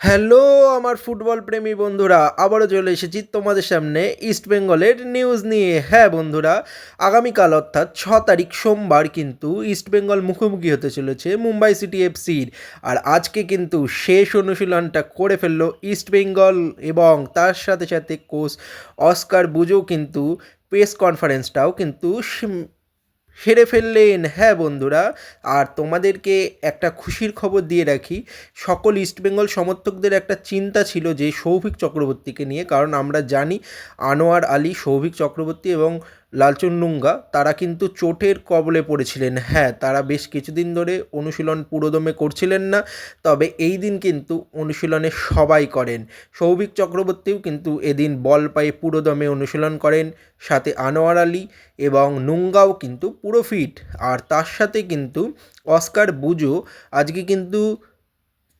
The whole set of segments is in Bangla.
হ্যালো, আমার ফুটবল প্রেমী বন্ধুরা, আবারও চলে এসেছি তোমাদের সামনে ইস্ট বেঙ্গলের নিউজ নিয়ে। হ্যাঁ বন্ধুরা, আগামীকাল অর্থাৎ ছ তারিখ সোমবার কিন্তু ইস্ট বেঙ্গল মুখোমুখি হতে চলেছে মুম্বাই সিটি এফসির আর আজকে কিন্তু শেষ অনুশীলনটা করে ফেলল ইস্ট বেঙ্গল এবং তার সাথে সাথে কোচ অস্কার বুজো কিন্তু প্রেস কনফারেন্সটাও কিন্তু সেরে ফেললেন। হ্যাঁ বন্ধুরা, আর তোমাদেরকে একটা খুশির খবর দিয়ে রাখি। সকল ইস্টবেঙ্গল সমর্থকদের একটা চিন্তা ছিল যে সৌভিক চক্রবর্তীকে নিয়ে, কারণ আমরা জানি আনোয়ার আলী, সৌভিক চক্রবর্তী এবং লালচুন নুঙ্গা তারা কিন্তু চোটের কবলে পড়েছিলেন। হ্যাঁ তারা বেশ কিছুদিন ধরে অনুশীলন পুরোদমে করছিলেন না, তবে এই দিন কিন্তু অনুশীলনে সবাই করেন। সৌভিক চক্রবর্তীও কিন্তু এদিন বল পায়ে পুরোদমে অনুশীলন করেন, সাথে আনোয়ার আলী এবং নুঙ্গাও কিন্তু পুরো ফিট। আর তার সাথে কিন্তু অস্কার বুজো, আজকে কিন্তু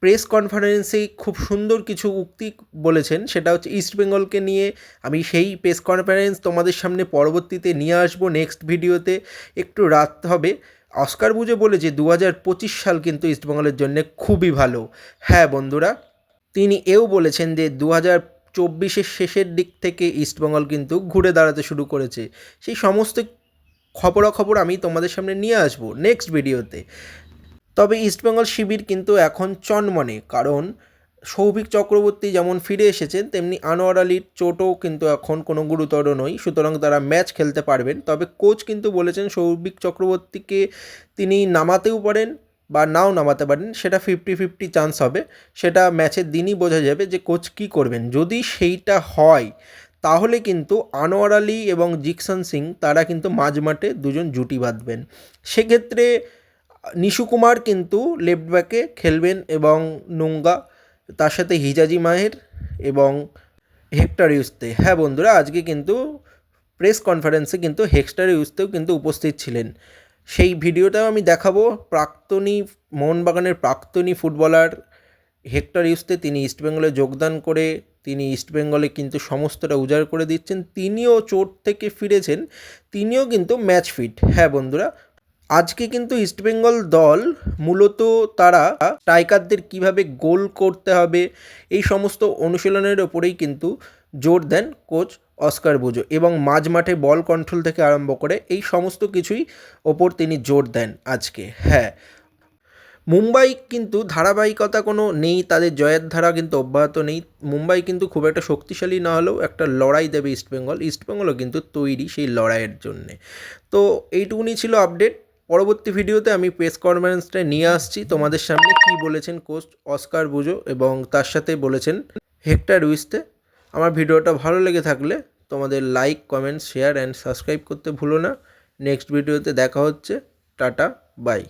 প্রেস কনফারেন্সে খুব সুন্দর কিছু উক্তি বলেছেন। সেটা হচ্ছে ইস্ট বেঙ্গলকে নিয়ে আমি সেই প্রেস কনফারেন্স তোমাদের সামনে পরবর্তীতে নিয়ে আসব নেক্সট ভিডিওতে। একটু রাত হবে। অস্কার বুঝে বলে যে দু হাজার পঁচিশ সাল কিন্তু ইস্টবেঙ্গলের জন্য খুবই ভালো। হ্যাঁ বন্ধুরা, তিনি এও বলেছেন যে দু চব্বিশের শেষের দিক থেকে ইস্টবেঙ্গল কিন্তু ঘুরে দাঁড়াতে শুরু করেছে। সেই সমস্ত খবরাখবর আমি তোমাদের সামনে নিয়ে আসব নেক্সট ভিডিওতে। তবে ইস্টবেঙ্গল শিবির কিন্তু এখন চনমনে, কারণ সৌভিক চক্রবর্তী যেমন ফিরে এসেছেন, তেমনি আনোয়ার আলীর চোটও কিন্তু এখন কোনো গুরুতর নয়। সুতরাং তারা ম্যাচ খেলতে পারবেন। তবে কোচ কিন্তু বলেছেন, সৌভিক চক্রবর্তীকে তিনি নামাতেও পারেন বা নাও নামাতে পারেন, সেটা ফিফটি ফিফটি চান্স হবে। সেটা ম্যাচের দিনই বোঝা যাবে যে কোচ কী করবেন। যদি সেইটা হয়, তাহলে কিন্তু আনোয়ার আলী এবং জিকসন সিং, তারা কিন্তু মাঝমাঠে দুজন জুটি বাঁধবেন। সেক্ষেত্রে নিশু কুমার কিন্তু লেফট ব্যাকে খেলবেন এবং নোঙ্গা, তার সাথে হিজাজি মাহের এবং হেক্টর ইউস্তে। হ্যাঁ বন্ধুরা, আজকে কিন্তু প্রেস কনফারেন্সে কিন্তু হেক্সটার ইউস্তেও কিন্তু উপস্থিত ছিলেন। সেই ভিডিওটাও আমি দেখাবো। প্রাক্তনী, মোহনবাগানের প্রাক্তনী ফুটবলার হেক্টর ইউস্তে, তিনি ইস্টবেঙ্গলে যোগদান করে, তিনি ইস্টবেঙ্গলে কিন্তু সমস্তটা উজাড় করে দিচ্ছেন। তিনিও চোট থেকে ফিরেছেন, তিনিও কিন্তু ম্যাচ ফিট। হ্যাঁ বন্ধুরা আজকে কিন্তু ইস্টবেঙ্গল দল মূলত তারা স্ট্রাইকারদের কীভাবে গোল করতে হবে, এই সমস্ত অনুশীলনের ওপরেই কিন্তু জোর দেন কোচ অস্কার বুজো এবং মাঝ মাঠে বল কন্ট্রোল থেকে আরম্ভ করে এই সমস্ত কিছুই ওপর তিনি জোর দেন আজকে। হ্যাঁ মুম্বাই কিন্তু ধারাবাহিকতা কোনো নেই, তাদের জয়ের ধারা কিন্তু অব্যাহত নেই। মুম্বাই কিন্তু খুব একটা শক্তিশালী না হলেও একটা লড়াই দেবে ইস্টবেঙ্গল ইস্টবেঙ্গলও কিন্তু তৈরি সেই লড়াইয়ের জন্যে। তো এইটুকুনি ছিল আপডেট পরবর্তী ভিডিওতে আমি প্রেস কনফারেন্সটা নিয়ে আসছি। তোমাদের সামনে কি বলেছেন কোচ অস্কার বুজো এবং তার সাথে বলেছেন হেক্টার রুইস্তে। আমার ভিডিওটা ভালো লেগে থাকলে তোমাদের like comment share and subscribe করতে ভুলো না। নেক্সট ভিডিওতে দেখা হচ্ছে। Tata bye